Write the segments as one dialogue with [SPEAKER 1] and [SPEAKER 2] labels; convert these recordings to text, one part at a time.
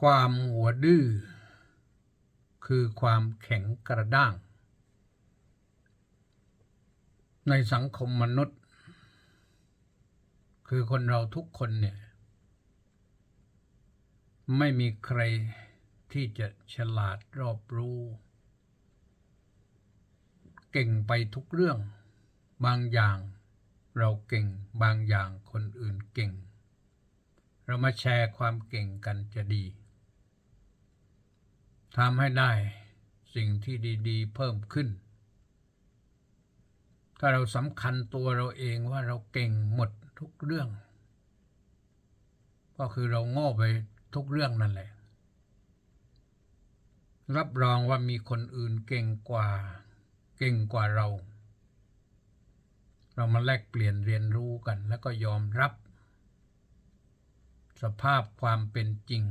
[SPEAKER 1] ความหัวดื้อคือความแข็งกระด้าง ในสังคมมนุษย์ คือคนเราทุกคนเนี่ย ไม่มีใครที่จะฉลาดรอบรู้ เก่งไปทุกเรื่อง บางอย่างเราเก่งบางอย่างคนอื่นเก่ง เรามาแชร์ความเก่งกันจะดี ทำให้ได้สิ่งที่ดีๆ เพิ่มขึ้น ถ้าเราสำคัญตัวเราเองว่าเราเก่งหมดทุกเรื่อง ก็คือเราโง่ไปทุกเรื่องนั่นแหละ รับรองว่ามีคนอื่นเก่งกว่า เก่งกว่าเรา เรามาแลกเปลี่ยนเรียนรู้กันแล้วก็ยอมรับ สภาพความเป็นจริง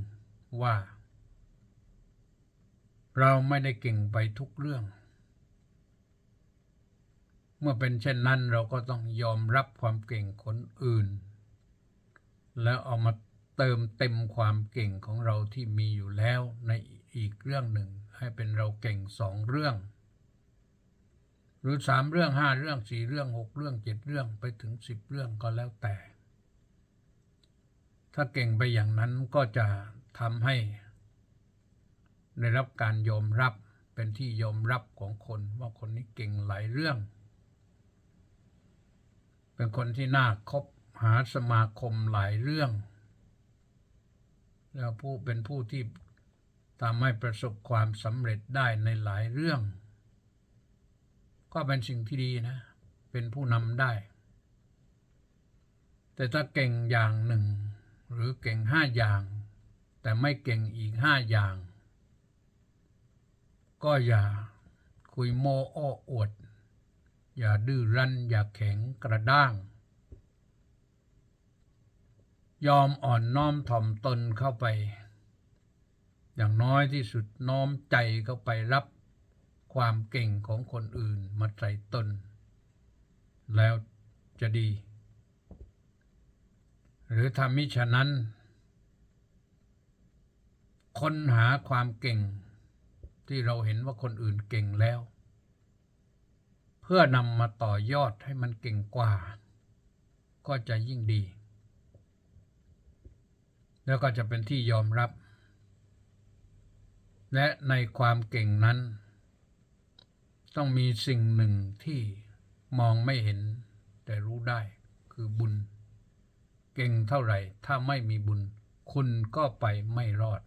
[SPEAKER 1] ว่า เราไม่ได้เก่งไปทุกเรื่อง เมื่อเป็นเช่นนั้นเราก็ต้องยอมรับความเก่งคนอื่น แล้วเอามาเติมเต็มความเก่งของเราที่มีอยู่แล้วในอีกเรื่องหนึ่ง ให้เป็นเราเก่งสองเรื่อง หรือสามเรื่องห้าเรื่องสี่เรื่องหกเรื่องเจ็ดเรื่องไปถึงสิบเรื่องก็แล้วแต่ ถ้าเก่งไปอย่างนั้นก็จะทำให้ ได้รับการยอมรับเป็นที่ยอมรับของคนว่าคนนี้เก่งหลายเรื่อง เป็นคนที่น่าคบหาสมาคมหลายเรื่อง แล้วผู้เป็นผู้ที่ทำให้ประสบความสำเร็จได้ในหลายเรื่อง ก็เป็นสิ่งที่ดีนะ เป็นผู้นำได้ แต่ถ้าเก่งอย่างหนึ่ง หรือเก่งห้าอย่าง แต่ไม่เก่งอีกห้าอย่าง ก็อย่าคุยโม้อ้อวด อย่าดื้อรั้น อย่าแข็งกระด้าง ยอมอ่อนน้อมถ่อมตนเข้าไป อย่างน้อยที่สุดน้อมใจเข้าไปรับความเก่งของคนอื่นมาใส่ตน แล้วจะดี หรือทำมิฉะนั้น ค้นหาความเก่ง ที่เราเห็นว่าคนอื่นเก่งแล้ว เพื่อนำมาต่อยอดให้มันเก่งกว่า ก็จะยิ่งดี แล้วก็จะเป็นที่ยอมรับ และในความเก่งนั้น ต้องมีสิ่งหนึ่งที่มองไม่เห็นแต่รู้ได้คือบุญ เก่งเท่าไหร่ถ้าไม่มีบุญ คุณก็ไปไม่รอด